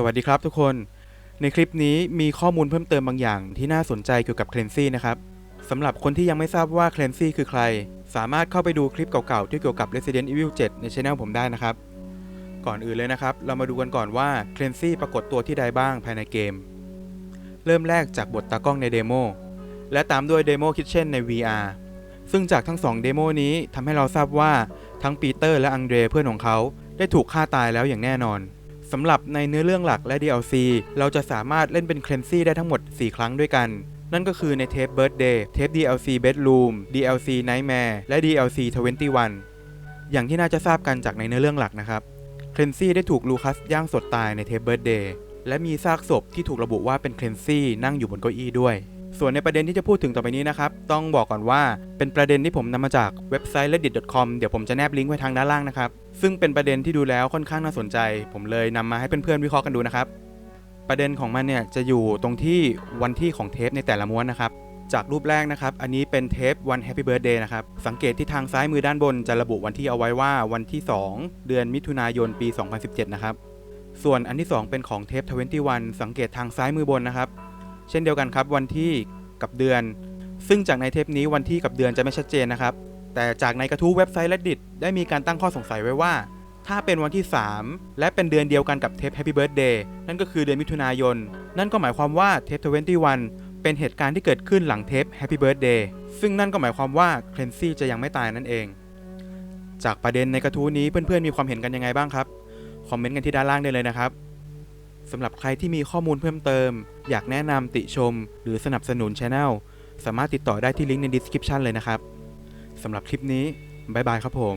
สวัสดีครับทุกคน ในคลิปนี้มีข้อมูลเพิ่มเติมบางอย่างที่น่าสนใจเกี่ยวกับเคลนซี่นะครับสำหรับคนที่ยังไม่ทราบว่าเคลนซี่คือใคร สามารถเข้าไปดูคลิปเก่าๆ ที่เกี่ยวกับ Resident Evil 7 ในช anel ผมได้นะครับ ก่อนอื่นเลยนะครับ เรามาดูกันก่อนว่าเคลนซี่ปรากฏตัวที่ใดบ้างภายในเกม เริ่มแรกจากบทตากล้องในเดโมและตามด้วยเดโมคิ t เช่นใน VR ซึ่งจากทั้งสองเดโมนี้ทำให้เราทราบว่าทั้งปีเตอร์และอังเดรเพื่อนของเขาได้ถูกฆ่าตายแล้วอย่างแน่นอน สำหรับในเนื้อเรื่องหลักและ DLC เราจะสามารถเล่นเป็นเคลนซี่ได้ทั้งหมด 4 ครั้งด้วยกัน นั่นก็คือในเทป Birthday เทป DLC Bedroom DLC Nightmare และ DLC 21 อย่างที่น่าจะทราบกันจากในเนื้อเรื่องหลักนะครับ เคลนซี่ได้ถูกลูคัสย่างสดตายในเทป Birthday และมีซากศพที่ถูกระบุว่าเป็นเคลนซี่นั่งอยู่บนเก้าอี้ด้วย ส่วนในประเด็นที่จะพูดถึงต่อไปนี้นะครับ ต้องบอกก่อนว่าเป็นประเด็นที่ผมนำมาจากเว็บไซต์ reddit.com เดี๋ยวผมจะแนบลิงก์ไว้ทางด้านล่างนะครับ ซึ่งเป็นประเด็นที่ดูแล้วค่อนข้างน่าสนใจ ผมเลยนำมาให้เพื่อนๆวิเคราะห์กันดูนะครับ ประเด็นของมันเนี่ยจะอยู่ตรงที่วันที่ของเทปในแต่ละม้วนนะครับ จากรูปแรกนะครับ อันนี้เป็นเทปวัน Happy Birthday นะครับ สังเกตที่ทางซ้ายมือด้านบนจะระบุวันที่เอาไว้ว่าวันที่ 2 เดือนมิถุนายนปี 2017 นะครับ ส่วนอันที่ 2 เป็นของเทป21 สังเกตทางซ้ายมือบนนะครับเช่นเดียวกันครับวันที่ กับเดือน ซึ่งจากในเทปนี้วันที่กับเดือนจะไม่ชัดเจนนะครับ แต่จากในกระทู้เว็บไซต์ Reddit ได้มีการตั้งข้อสงสัยไว้ว่า ถ้าเป็นวันที่ 3 และเป็นเดือนเดียวกันกับเทป Happy Birthday นั่นก็คือเดือนมิถุนายน นั่นก็หมายความว่าเทป21 เป็นเหตุการณ์ที่เกิดขึ้นหลังเทป Happy Birthday ซึ่งนั่นก็หมายความว่าเคลนซี่จะยังไม่ตายนั่นเอง จากประเด็นในกระทู้นี้เพื่อนๆมีความเห็นกันยังไงบ้างครับคอมเมนต์กันที่ด้านล่างได้เลยนะครับ สำหรับใครที่มีข้อมูลเพิ่มเติม อยากแนะนำติชม หรือสนับสนุนช anel สามารถติดต่อได้ที่ลิงก์ใน description เลยนะครับสำหรับคลิปนี้ บ๊ายบายครับผม